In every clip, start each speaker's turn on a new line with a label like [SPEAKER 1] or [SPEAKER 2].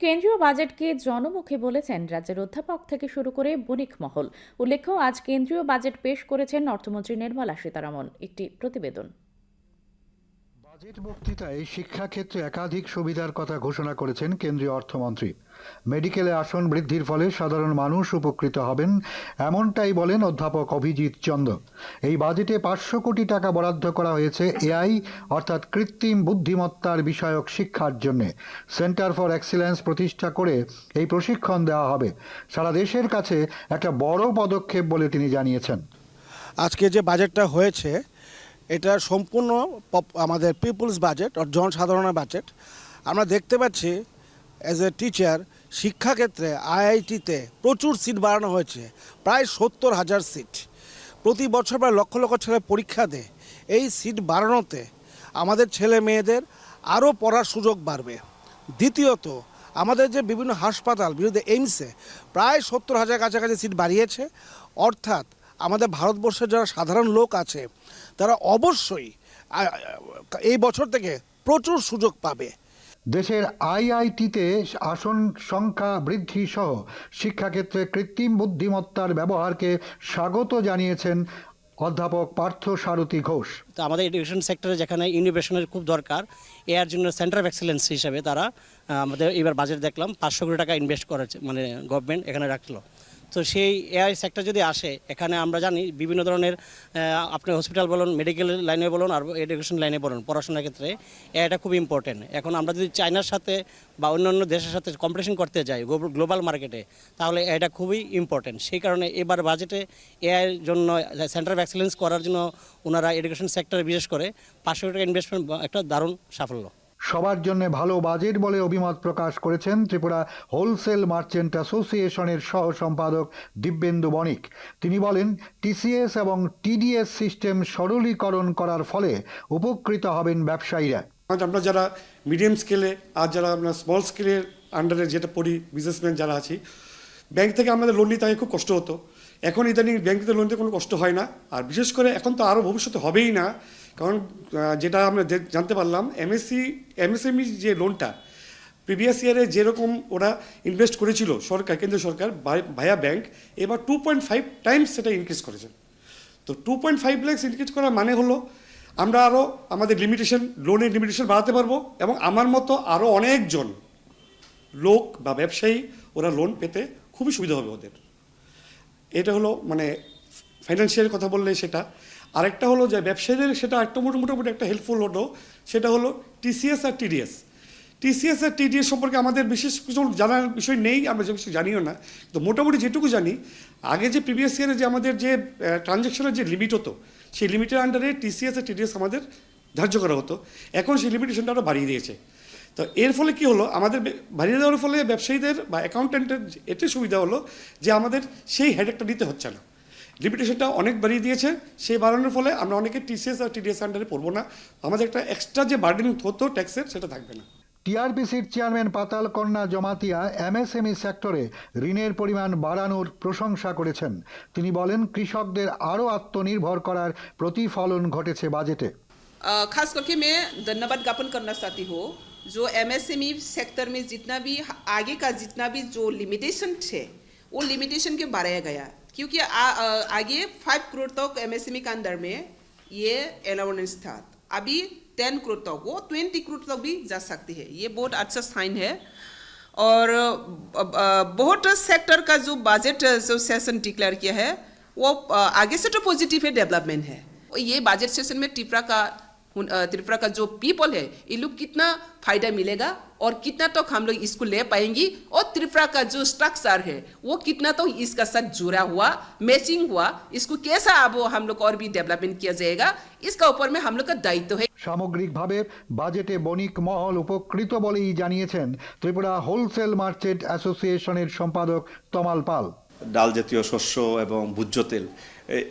[SPEAKER 1] কেন্দ্রীয় বাজেটকে জনমুখী বলেছেন রাজ্যের অধ্যাপক থেকে শুরু করে বণিক মহল। উল্লেখ্য, আজ কেন্দ্রীয় বাজেট পেশ করেছেন অর্থমন্ত্রী নির্মলা সীতারামন। একটি প্রতিবেদন।
[SPEAKER 2] বাজেট বক্তৃতায় শিক্ষাক্ষেত্রে একাধিক সুবিধার কথা ঘোষণা করেছেন কেন্দ্রীয় অর্থমন্ত্রী। মেডিকেলে আসন বৃদ্ধির ফলে সাধারণ মানুষ উপকৃত হবেন, এমনটাই বলেন অধ্যাপক অভিজিৎ চন্দ এই বাজেটে পাঁচশো কোটি টাকা বরাদ্দ করা হয়েছে এআই, অর্থাৎ কৃত্রিম বুদ্ধিমত্তার বিষয়ক শিক্ষার জন্য। সেন্টার ফর এক্সিলেন্স প্রতিষ্ঠা করে এই প্রশিক্ষণ দেওয়া হবে। সারা দেশের কাছে একটা বড় পদক্ষেপ বলে তিনি জানিয়েছেন।
[SPEAKER 3] আজকে যে বাজেটটা হয়েছে এটা সম্পূর্ণ আমাদের পিপলস বাজেট অর জনসাধারণের বাজেট। আমরা দেখতে পাচ্ছি অ্যাজ এ টিচার শিক্ষাক্ষেত্রে আইআইটিতে প্রচুর সিট বাড়ানো হয়েছে, প্রায় সত্তর হাজার সিট প্রতি বছর প্রায় লক্ষ লক্ষ ছেলে পরীক্ষা দেয়। এই সিট বাড়ানোতে আমাদের ছেলে মেয়েদের আরও পড়ার সুযোগ বাড়বে। দ্বিতীয়ত, আমাদের যে বিভিন্ন হাসপাতাল, বিরুদ্ধে এইমসে প্রায় সত্তর হাজার কাছাকাছি সিট বাড়িয়েছে। অর্থাৎ আমাদের ভারতবর্ষের যারা সাধারণ লোক আছে তারা অবশ্যই এই বছর থেকে প্রচুর সুযোগ পাবে।
[SPEAKER 2] দেশের আইআইটিতে আসন সংখ্যা বৃদ্ধি সহ শিক্ষাক্ষেত্রে কৃত্রিম বুদ্ধিমত্তার ব্যবহারকে স্বাগত জানিয়েছেন অধ্যাপক পার্থ সারথী ঘোষ।
[SPEAKER 4] তো আমাদের এডুকেশন সেক্টরে যেখানে ইনোভেশনের খুব দরকার এর জন্য সেন্টার অফ এক্সেলেন্স হিসাবে তারা আমাদের এবার বাজেট দেখলাম পাঁচশো কোটি টাকা ইনভেস্ট করেছে মানে গভর্নমেন্ট এখানে রাখল। তো সেই এআই সেক্টর যদি আসে, এখানে আমরা জানি বিভিন্ন ধরনের আপনি হসপিটাল বলুন মেডিকেল লাইনে বলুন আর এডুকেশন লাইনে বলুন, পড়াশোনার ক্ষেত্রে এআইটা খুব ইম্পর্টেন্ট এখন আমরা যদি চায়নার সাথে বা অন্যান্য দেশের সাথে কম্পিটিশন করতে যাই গ্লোবাল মার্কেটে তাহলে এটা খুবই ইম্পর্টেন্ট সেই কারণে এবার বাজেটে এআইয়ের জন্য সেন্টার অফ এক্সেলেন্স করার জন্য ওনারা এডুকেশন সেক্টরে বিশেষ করে পাঁচশো টাকা ইনভেস্টমেন্ট একটা দারুণ সাফল্য।
[SPEAKER 2] সবার জন্য ভালো বাজেট বলে অভিমত প্রকাশ করেছেন ত্রিপুরা হোলসেল মার্চেন্ট অ্যাসোসিয়েশনের সহ সম্পাদক দিব্যেন্দু বণিক। তিনি বলেন টিসিএস এবং টিডিএস সিস্টেম সরলীকরণ করার ফলে উপকৃত হবেন ব্যবসায়ীরা।
[SPEAKER 5] আজ আমরা যারা মিডিয়াম স্কেলে আর যারা আমরা স্মল স্কেলের আন্ডারে যেটা পড়ি, বিজনেসম্যান যারা আছি, ব্যাংক থেকে আমাদের লোন নিতে খুব কষ্ট হতো। এখন ইদানিং ব্যাংক থেকে লোন নিতে কোনো কষ্ট হয় না। আর বিশেষ করে এখন তো আরও ভবিষ্যতে হবেই না। কারণ যেটা আমরা জানতে পারলাম এমএসসি এমএসএমই যে লোনটা প্রিভিয়াস ইয়ারে যেরকম ওরা ইনভেস্ট করেছিল সরকার কেন্দ্র সরকার ভায়া ব্যাংক এবার টু পয়েন্ট ফাইভ টাইমস সেটা ইনক্রিজ করেছে। তো two point five lakhs increase করার মানে হলো, আমরা আরও আমাদের লিমিটেশন লোনের লিমিটেশন বাড়াতে পারব এবং আমার মতো আরও অনেকজন লোক বা ব্যবসায়ী, ওরা লোন পেতে খুবই সুবিধা হবে ওদের। এটা হলো মানে ফাইন্যান্সিয়াল কথা বললে সেটা। আরেকটা হলো যে ব্যবসায়ীদের সেটা একটা মোটা- মোটামুটি একটা হেল্পফুল হলো, সেটা হলো টিসিএস আর টিডিএস টিসিএস আর টিডিএস সম্পর্কে আমাদের বিশেষ কিছু জানার বিষয় নেই, আমরা যে জানিও না। তো মোটামুটি যেটুকু জানি, আগে যে প্রিভিয়াস ইয়ারে যে আমাদের যে ট্রানজ্যাকশনের যে লিমিট হতো, সেই লিমিটের আন্ডারে টিসিএস আর টিডিএস আমাদের ধার্য করা হতো। এখন সেই লিমিটেশনটা আরও বাড়িয়ে দিয়েছে। তো এর ফলে কি হলো, আমাদের বাড়িয়ে দেওয়ার ফলে ব্যবসায়ীদের বা অ্যাকাউন্টেন্টের এতে সুবিধা হলো যে আমাদের সেই হেডেকটা নিতে হচ্ছে না। লিমিটেশনটা অনেক বাড়িয়ে দিয়েছে সেই বাড়ানোর ফলে আমরা অনেকে টিসিএস আর টিডিএস আন্ডারে পড়বো না আমাদের একটা এক্সট্রা যে বার্ডেন হতো ট্যাক্সের সেটা থাকবে না
[SPEAKER 2] টিআরপিসির চেয়ারম্যান পাতাল কন্যা জমাতিয়া এমএসএমই সেক্টরে ঋণের পরিমাণ বাড়ানোর প্রশংসা করেছেন তিনি বলেন কৃষকদের আরও আত্মনির্ভর করার প্রতিফলন ঘটেছে বাজেটে
[SPEAKER 6] अ, खास करके मैं धन्यवाद ज्ञापन करना चाहती हूँ जो एमएसएमई सेक्टर में जितना भी आगे का जितना भी जो लिमिटेशन थे वो लिमिटेशन के बढ़ाया गया क्योंकि आ, अ, आगे फाइव करोड़ तक एमएसएमई के अंदर में ये अलाउंस था। अभी टेन करोड़ तक वो ट्वेंटी करोड़ तक भी जा सकती है। ये बहुत अच्छा साइन है। और बहुत सेक्टर का जो बजट जो सेशन डिक्लेयर किया है वो आगे से तो पॉजिटिव है डेवलपमेंट है। ये बजट सेशन में टिपरा का त्रिपुरा का जो पीपल है ये लोग कितना फायदा मिलेगा और कितना तक हम लोग इसको ले पाएंगी और त्रिपुरा का जो स्ट्रक्चर है वो कितना तो इसका साथ जुड़ा हुआ मैचिंग हुआ इसको कैसा अब हम लोग और भी डेवलपमेंट किया जाएगा इसका ऊपर में हम लोग का दायित्व है
[SPEAKER 2] সামগ্রিকভাবে বাজেটে বণিক মহল উপকৃত বলেই জানিয়েছেন ত্রিপুরা হোলসেল মার্চেন্ট অ্যাসোসিয়েশনের সম্পাদক তমাল পাল
[SPEAKER 7] ডাল জাতীয় শস্য এবং ভুজ্য তেল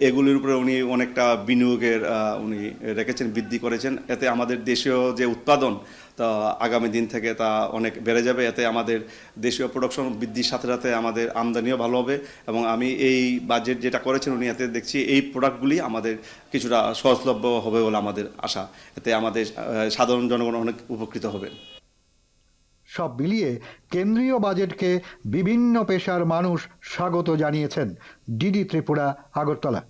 [SPEAKER 7] এগুলির উপরে উনি অনেকটা বিনিয়োগের উনি রেখেছেন, বৃদ্ধি করেছেন। এতে আমাদের দেশীয় যে উৎপাদন, তা আগামী দিন থেকে তা অনেক বেড়ে যাবে। এতে আমাদের দেশীয় প্রোডাকশন বৃদ্ধির সাথে সাথে আমাদের আমদানিও ভালো হবে এবং আমি এই বাজেট যেটা করেছেন উনি, এতে দেখছি এই প্রোডাক্টগুলি আমাদের কিছুটা সহজলভ্য হবে বলে আমাদের আশা। এতে আমাদের সাধারণ জনগণ অনেক উপকৃত হবে।
[SPEAKER 2] সব মিলিয়ে কেন্দ্রীয় বাজেটকে বিভিন্ন পেশার মানুষ স্বাগত জানিয়েছেন। ডিডি ত্রিপুরা আগরতলা।